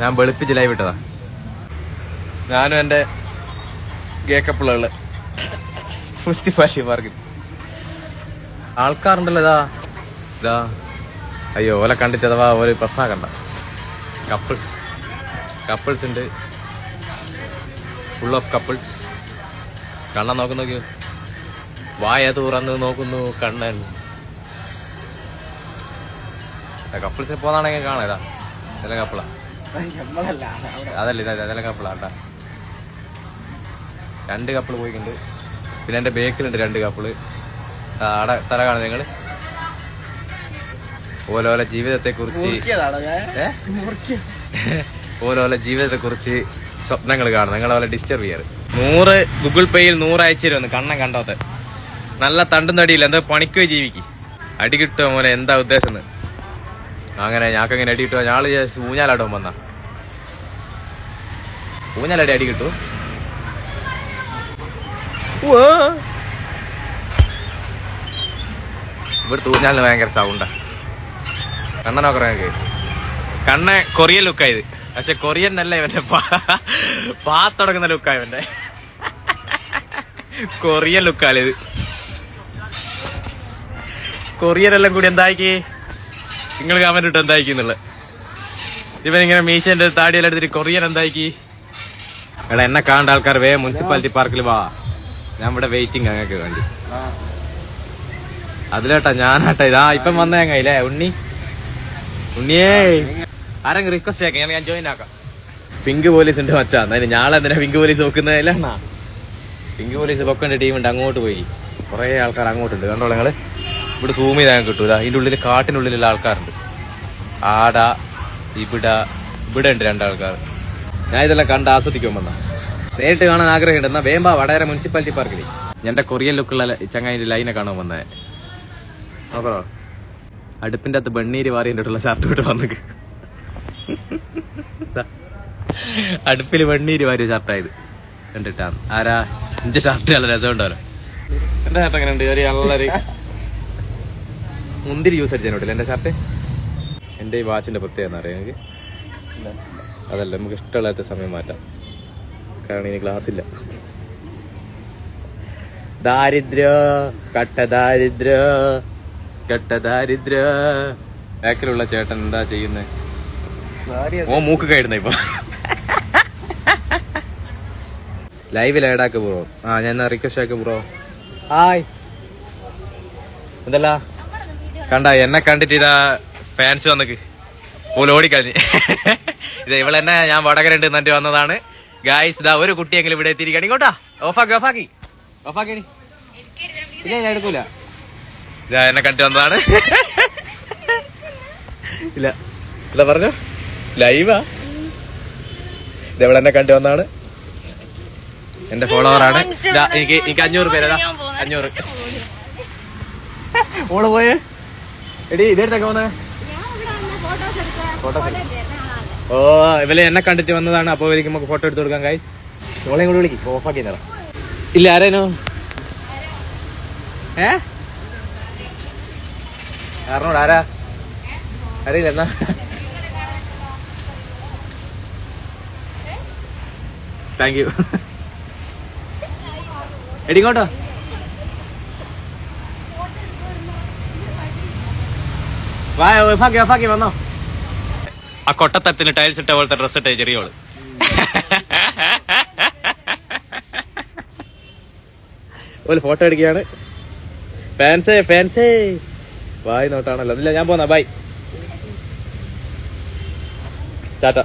ഞാൻ വെളുപ്പിച്ച് ലൈവ് ഇട്ടതാ. ഞാനും എന്റെ ഗേ കപ്പിളുകൾ മുനിസിപ്പാലിറ്റി പാർക്കിൽ ആൾക്കാരുണ്ടല്ലോ ഇതാ. ഇതാ. അയ്യോ ഓലെ കണ്ടിട്ട് അഥവാ ഓൽ പ്രശ്നമാക്കണ്ട കപ്പിൾസ് കപ്പിൾസ് ഉണ്ട്. ഫുൾ ഓഫ് കപ്പിൾസ് കണ്ണ നോക്കി നോക്കിയോ. വായ തുറന്ന് നോക്കുന്നു കണ്ണൻ. കപ്പിൾസിൽ പോന്നാണെങ്കിൽ കാണാം ഇതാ. ചില കപ്പിളാ അതല്ല ഇതാ ചില കപ്പിളാട്ടാ രണ്ട് കപ്പിൾ പോയിട്ടുണ്ട്. പിന്നെ എന്റെ ബേക്കിലുണ്ട് രണ്ട് കപ്പിൾ ആടെ തല കാണുന്നത് നിങ്ങൾ? ഓലോല ജീവിതത്തെ കുറിച്ച് ഓലോല ജീവിതത്തെ കുറിച്ച് സ്വപ്നങ്ങൾ കാണും നിങ്ങളെ പോലെ ഡിസ്റ്റർബ് ചെയ്യാറ്. നൂറ് ഗൂഗിൾ പേയിൽ നൂറ് അയച്ചു തരുമെന്ന് കണ്ണം കണ്ടോത്തെ. നല്ല തണ്ടും തടിയില്ല. എന്താ പണിക്കോ ജീവിക്ക്. അടി കിട്ടുമോ മോനെ? എന്താ ഉദ്ദേശം എന്ന്? അങ്ങനെ ഞാക്കങ്ങനെ അടി കിട്ടുക. ഞാൾ വിചാരിച്ചു ഊഞ്ഞാലാടും വന്ന. ഊഞ്ഞാലടി അടി കിട്ടൂ. ഇവിടുത്തെ ഊഞ്ഞാലിന് ഭയങ്കര സൗണ്ടാ കണ്ണനൊക്കെ ഇറങ്ങി കണ്ണ കൊറിയൻ ലുക്കായത് പക്ഷെ കൊറിയൻ അല്ല ഇവന്റെ പാത്തുടങ്ങുന്ന ലുക്കാ ഇവന്റെ. കൊറിയൻ ലുക്കാലിത് കൊറിയൻ എല്ലാം കൂടി എന്താക്കി നിങ്ങൾ കമന്റ് ഇട്ട് എന്താക്കി എന്നുള്ളത്. ഇവൻ ഇങ്ങനെ മീശന്റെ താടിയെല്ലാം എടുത്തിട്ട് കൊറിയൻ എന്തായിക്കി എടാ എന്നെ കാണേണ്ട ആൾക്കാർ വേ മുനിസിപ്പാലിറ്റി പാർക്കിൽ വാ. ഞാൻ ഇവിടെ വെയിറ്റിംഗ് അങ്ങക്ക് വേണ്ടി. അതിലേട്ടാ ഞാനാട്ടാ ഇതാ ഇപ്പം വന്ന ഞങ്ങയില്ലേ ഉണ്ണി? ഉണ്ണിയേ. ആരെങ്കിലും റിക്വസ്റ്റ് ആക്കാം ഞാൻ- ഞാൻ ജോയിൻ ആക്കാം. പിങ്ക് പോലീസ് ഉണ്ട് മച്ചാ എന്നാലും ഞാളെ എന്തിനാ പിങ്ക് പോലീസ് നോക്കുന്നതല്ലാ പിങ്ക് പോലീസ് പൊക്കണ്ട ടീമുണ്ട് അങ്ങോട്ട് പോയി. കുറേ ആൾക്കാർ അങ്ങോട്ടുണ്ട്. കണ്ടോളെ നിങ്ങൾ? ഇവിടെ സൂം ചെയ്താൽ കിട്ടൂല. ഇതിന്റെ ഉള്ളിൽ കാട്ടിനുള്ളിലുള്ള ആൾക്കാരുണ്ട്. ആട ഇവിടെ ഇവിടെ ഉണ്ട് രണ്ടാൾക്കാർ. ഞാൻ ഇതെല്ലാം കണ്ട് ആസ്വദിക്കാൻ വന്ന. നേരിട്ട് കാണാൻ ആഗ്രഹമുണ്ട് എന്നാൽ വേമ്പ വടകര മുനിസിപ്പാലിറ്റി പാർക്കിൽ എന്റെ കൊറിയൻ ലുക്കുള്ള ചങ്ങായിന്റെ ലൈനെ കാണാൻ വന്നേ. നോക്കണോ അടുപ്പിന്റെ അകത്ത് ബണ്ണീര് വാറിയിട്ടുള്ള ഷർട്ട് ഇട്ട് വന്നിക്ക് അടുപ്പിൽ വെണ്ണീര് വാരിയ ഷർട്ടായത് കണ്ടിട്ടാണ് ആരാ? ഇഞ്ച ഷർട്ട് നല്ല രസമുണ്ടോ എന്റെ ഷർട്ട് അങ്ങനെ ഉണ്ട് ഒരു നല്ലൊരു മുന്തിരി യൂസ് അടിച്ചതിനോട്ടില്ല എന്റെ ഷർട്ട് എന്റെ ഈ വാച്ചിന്റെ പ്രത്യേകത അറിയാം എനിക്ക് അതല്ല നമുക്ക് ഇഷ്ടമില്ലാത്ത സമയം മാറ്റാം. കാരണം ഇനി ക്ലാസ് ഇല്ല. ദാരിദ്ര്യ കട്ട ദാരിദ്ര്യ കട്ട ദാരിദ്ര്യ ബാക്കിലുള്ള ചേട്ടൻ എന്താ ചെയ്യുന്നത് ഓ മൂക്ക് കയറുന്ന ഇപ്പൊ. ലൈവിൽ ഏടാക്ക് ബ്രോ ആ ഞാൻ റിക്വസ്റ്റ് ആക്ക് ബ്രോ ഹായ് എന്തല്ല? കണ്ട എന്നെ കണ്ടിട്ട് ഇതാ ഫാൻസ് വന്നക്ക്. ഓൽ ഓടിക്കളഞ്ഞ്. ഇത് ഇവളെന്നെ ഞാൻ വടകരണ്ട് എന്നിട്ട് വന്നതാണ്. ഗായ്സ് ഇതാ ഒരു കുട്ടിയെങ്കിലും ഇവിടെ എത്തിയിരിക്കണം. ഇങ്ങോട്ടാ ഓഫാക്കി ഓഫാക്കി. ഓഫാക്കി ഇല്ല ഞാൻ എടുക്കൂല. ഇതാ എന്നെ കണ്ടിട്ട് വന്നതാണ്. ഇല്ല. ഇല്ല പറഞ്ഞോ? ലൈവാ ഇതെവിടെ എന്നെ കണ്ടു വന്നാണ് എന്റെ ഫോളോവർ ആണ്. എനിക്ക് എനിക്ക് അഞ്ഞൂറ് പേരതാ അഞ്ഞൂറ്. ഓൾ പോയേ? എടി ഓ ഇവലെ എന്നെ കണ്ടിട്ട് വന്നതാണ്. അപ്പൊ ഇവർക്ക് നമുക്ക് ഫോട്ടോ എടുത്തു കൊടുക്കാം ഗൈസ് ഓളെയും കൂടി വിളിക്കും. ഓഫാക്കി തരാം. ഇല്ല ആരേനോ ഏ? ആറിനോട് ആരാ? അറിയില്ല എന്നാ? താങ്ക് യു എടി വാ വന്നോ. ആ കൊട്ടത്തത്തിന് ടൈൽസ് ഇട്ട പോലത്തെ ഡ്രസ് ഇട്ടേ ചെറിയോൾ. ഒരു ഫോട്ടോ എടുക്കുകയാണ്. ഫാൻസേ ഫാൻസേ. ബായ് നോട്ടാണല്ലോ. അതില്ല ഞാൻ പോന്നാ ബൈ ടാറ്റ.